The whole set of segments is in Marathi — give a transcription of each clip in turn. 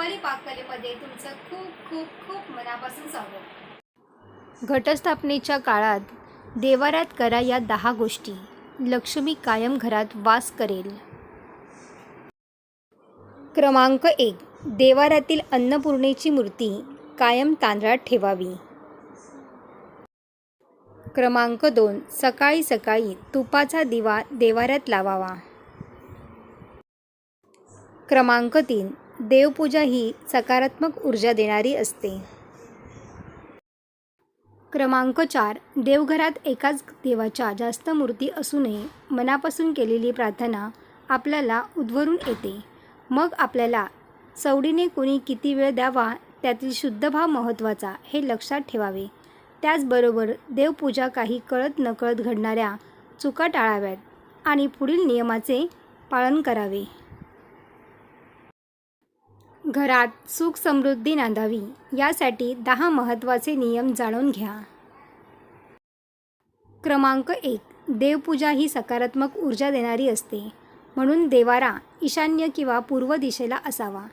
रुपाली पाककलेमध्ये तुमचं खूप खूप खूप मनापासून स्वागत. घटस्थापनेच्या काळात देवाऱ्यात करा या दहा गोष्टी. लक्ष्मी कायम घरात वास करेल. क्रमांक एक. देवाऱ्यातील अन्नपूर्णेची मूर्ती कायम तांदळात ठेवावी. क्रमांक दोन. सकाळी सकाळी तुपाचा दिवा देवाऱ्यात लावावा. क्रमांक तीन. देवपूजा ही सकारात्मक ऊर्जा देणारी असते. क्रमांक चार. देवघरात एकाच देवाच्या जास्त मूर्ती असू नये मनापासून केलेली प्रार्थना आपल्याला उद्भरून येते. मग आपल्याला सवडीने कोणी किती वेळ द्यावा त्यातील शुद्धभाव महत्त्वाचा हे लक्षात ठेवावे. त्याचबरोबर देवपूजा काही कळत नकळत घडणाऱ्या चुका टाळाव्यात आणि पुढील नियमाचे पालन करावे. घरात सुख समृद्धी नांदावी यासाठी दहा महत्त्वाचे नियम जाणून घ्या. क्रमांक एक देवपूजा ही सकारात्मक ऊर्जा देणारी असते. म्हणून देवारा ईशान्य किंवा पूर्व दिशेला असावा.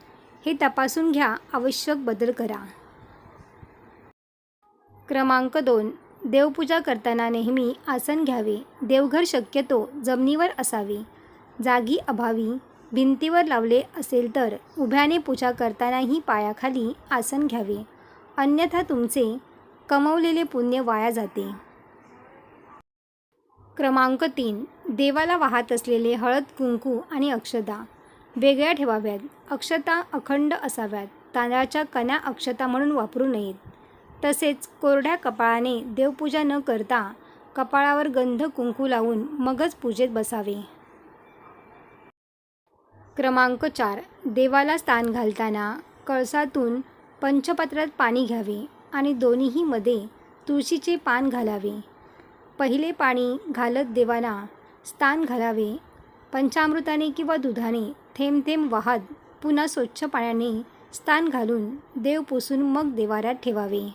हे तपासून घ्या आवश्यक बदल करा. क्रमांक दोन देवपूजा करताना नेहमी आसन घ्यावे. देवघर शक्यतो जमिनीवर असावे. जागी अभावी. भिंतीवर लावले असेल तर उभ्याने पूजा करतानाही पायाखाली आसन घ्यावे. अन्यथा तुमचे कमवलेले पुण्य वाया जाते. क्रमांक तीन. देवाला वाहत असलेले हळद कुंकू आणि अक्षता. वेगळ्या ठेवाव्यात. अक्षता अखंड असाव्यात. तांदळाच्या कण्या अक्षता म्हणून वापरू नयेत. तसेच कोरड्या कपाळाने देवपूजा न करता कपाळावर गंध कुंकू लावून मगच पूजेत बसावे. क्रमांक चार. देवाला स्थान घालताना कळसातून पंचपत्रात पाणी घ्यावे आणि दोन्हीमध्ये तुळशीचे पान घालावे. पहिले पाणी घालत देवाला स्थान घालावे. पंचामृताने किंवा दुधाने थेंब थेंब वाहत पुन्हा स्वच्छ पाण्याने स्थान घालून देव पुसून मग देवाऱ्यात ठेवावे.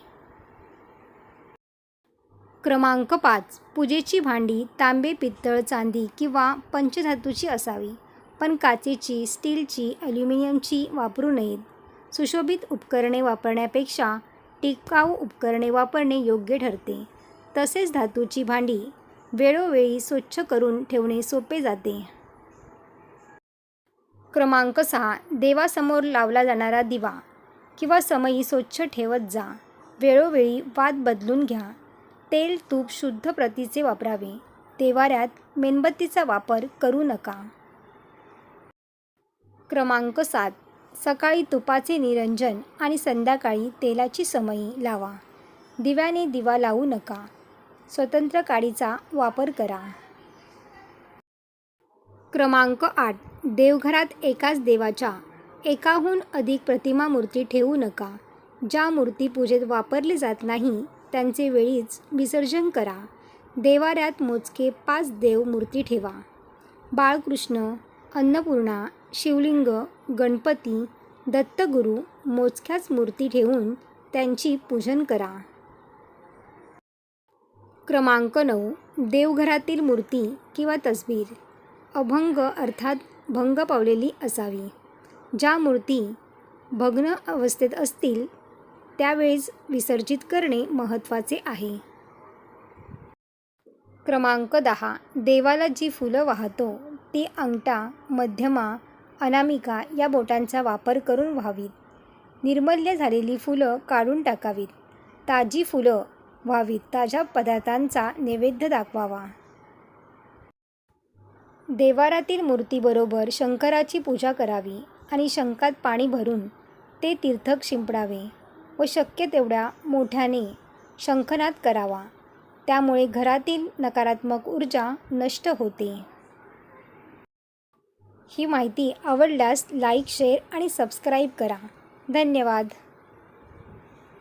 क्रमांक पाच. पूजेची भांडी तांबे पित्तळ चांदी किंवा पंचधातूची असावी. पण काचेची स्टीलची ॲल्युमिनियमची वापरू नयेत. सुशोभित उपकरणे वापरण्यापेक्षा टिकाऊ उपकरणे वापरणे योग्य ठरते. तसेच धातूची भांडी वेळोवेळी स्वच्छ करून ठेवणे सोपे जाते. क्रमांक सहा. देवासमोर लावला जाणारा दिवा किंवा समयी स्वच्छ ठेवत जा. वेळोवेळी वाद बदलून घ्या. तेल तूप शुद्ध प्रतीचे वापरावे. देवाऱ्यात मेणबत्तीचा वापर करू नका. क्रमांक सात. सकाळी तुपाचे निरंजन आणि संध्याकाळी तेलाची समई लावा. दिव्याने दिवा लावू नका. स्वतंत्र काडीचा वापर करा. क्रमांक आठ. देवघरात एकाच देवाच्या एकाहून अधिक प्रतिमा मूर्ती ठेवू नका. ज्या मूर्ती पूजेत वापरले जात नाही त्यांचे वेळीच विसर्जन करा. देवाऱ्यात मोजके पाच देव मूर्ती ठेवा. बाळकृष्ण अन्नपूर्णा शिवलिंग गणपती दत्तगुरू मोजक्याच मूर्ती ठेवून त्यांची पूजन करा. क्रमांक नऊ देवघरातील मूर्ती किंवा तस्वीर. अभंग अर्थात भंग पावलेली असावी. ज्या मूर्ती भग्न अवस्थेत असतील त्यावेळेस विसर्जित करणे महत्त्वाचे आहे. क्रमांक दहा देवाला जी फुलं वाहतो ती अंगठा मध्यमा अनामिका या बोटांचा वापर करून व्हावीत. निर्मल्य झालेली फुलं काढून टाकावीत. ताजी फुलं व्हावीत ताज्या पदार्थांचा नैवेद्य दाखवावा. देवारातील मूर्तीबरोबर शंकराची पूजा करावी आणि शंकात पाणी भरून ते तीर्थक शिंपडावे व शक्य तेवढ्या मोठ्याने शंखनाद करावा. त्यामुळे घरातील नकारात्मक ऊर्जा नष्ट होते. ही माहिती आवडल्यास लाईक शेअर आणि सबस्क्राईब करा. धन्यवाद.